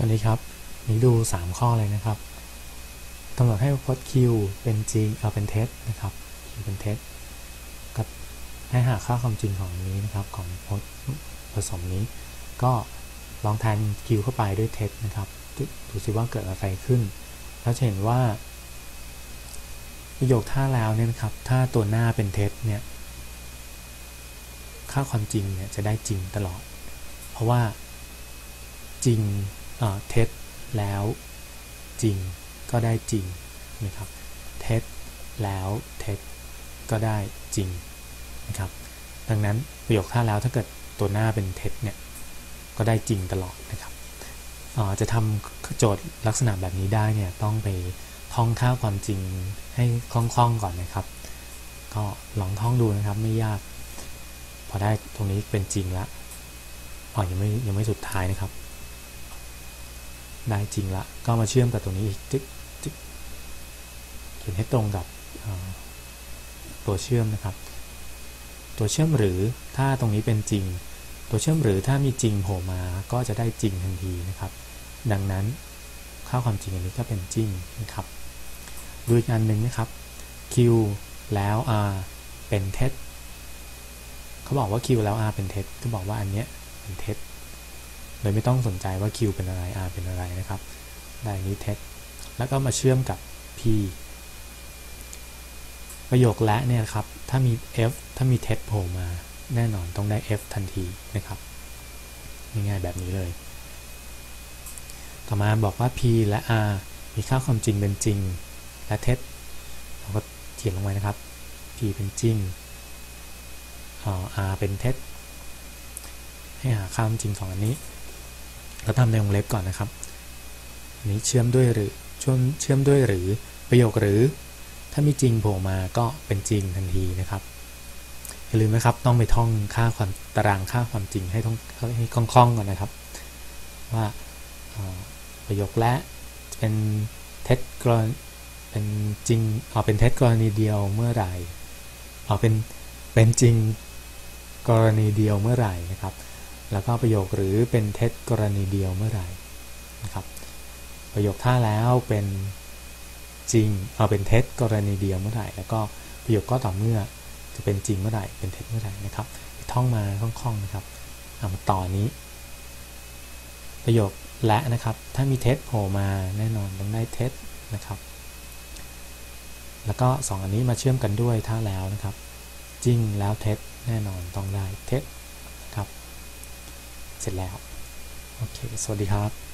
สวัสดีครับนี่ดู 3 ข้อเลยนะครับกำหนดให้พจน์ Q เป็นจริงเอาเป็นเท็จนะครับ Q เป็นเท็จกับให้หาค่าความจริงของนี้นะครับของพจน์ผสมนี้ ก็ลองแทน Q เข้าไปด้วยเท็จนะครับดูดูสิว่าเกิดอะไรขึ้น แล้วจะเห็นว่าประโยคท่าแล้วเนี่ยนะครับ ถ้าตัวหน้าเป็นเท็จเนี่ยค่าความจริงเนี่ยจะได้จริงตลอด เพราะว่าจริง เท็จแล้วจริงก็ได้จริงนะครับเท็จแล้วเท็จก็ได้จริงนะครับดังนั้นประโยคท่าแล้วถ้าเกิดตัวหน้าเป็นเท็จเนี่ยก็ได้จริงตลอดนะครับจะทำโจทย์ลักษณะแบบนี้ได้เนี่ยต้องไปท่องค่าความจริงให้คล่องๆก่อนนะครับ ก็ลองท่องดูนะครับไม่ยาก พอได้ตรงนี้เป็นจริงล้วอ๋อยังไม่ยังไม่สุดท้ายนะครับ ได้จริงละ ก็มาเชื่อมกับตรงนี้อีกจึ๊กจึ๊กเขียนให้ตรงกับตัวเชื่อมนะครับ ตัวเชื่อมหรือถ้าตรงนี้เป็นจริง ตัวเชื่อมหรือถ้ามีจริงโผล่มาก็จะได้จริงทันทีนะครับ ดังนั้นค่าความจริงอันนี้ก็เป็นจริงนะครับดูอีกอันหนึ่งนะครับ q แล้ว r เป็นเท็จเขาบอกว่า q แล้ว r เป็นเท็จก็บอกว่าอันเนี้ยเป็นเท็จ โดยไม่ต้องสนใจว่า Q เป็นอะไร R เป็นอะไรนะครับ ได้นี้เท็จแล้วก็มาเชื่อมกับ P ประโยคและเนี่ยครับ ถ้ามี F ถ้ามีเท็จโผล่มา แน่นอนต้องได้ F ทันทีนะครับง่ายๆแบบนี้เลย ต่อมาบอกว่า P และ R มีค่าความจริงเป็นจริง และเท็จเราก็เขียนลงไปนะครับ P เป็นจริง R เป็นเท็จ ให้หาค่าความจริงของอันนี้ เราทำในวงเล็บก่อนนะครับอันนี้เชื่อมด้วยหรือช่วงเชื่อมด้วยหรือประโยคหรือ ถ้ามีจริงโผล่มาก็เป็นจริงทันทีนะครับอย่าลืมนะครับต้องไปท่องค่าความตารางค่าความจริงให้ต้องให้คล่องๆก่อนนะครับ ว่าประโยคและเป็นเท็จกรณเป็นจริงออเป็นเท็จกรณีเดียวเมื่อไหร่ออเป็นเป็นจริงกรณีเดียวเมื่อไหร่นะครับ แล้วก็ประโยคหรือเป็นเท็จกรณีเดียวเมื่อไหร่นะครับ ประโยคถ้าแล้วเป็นจริงเอาเป็นเท็จกรณีเดียวเมื่อไหร่แล้วก็ประโยคก็ต่อเมื่อจะเป็นจริงเมื่อไหร่เป็นเท็จเมื่อไหร่นะครับท่องมาคล่องๆนะครับเอามาต่อนี้ ประโยคและนะครับ ถ้ามีเท็จโผล่มาแน่นอนต้องได้เท็จนะครับ แล้วก็ 2 อันนี้มาเชื่อมกันด้วยถ้าแล้วนะครับ จริงแล้วเท็จแน่นอนต้องได้เท็จ เสร็จแล้ว โอเค สวัสดีครับ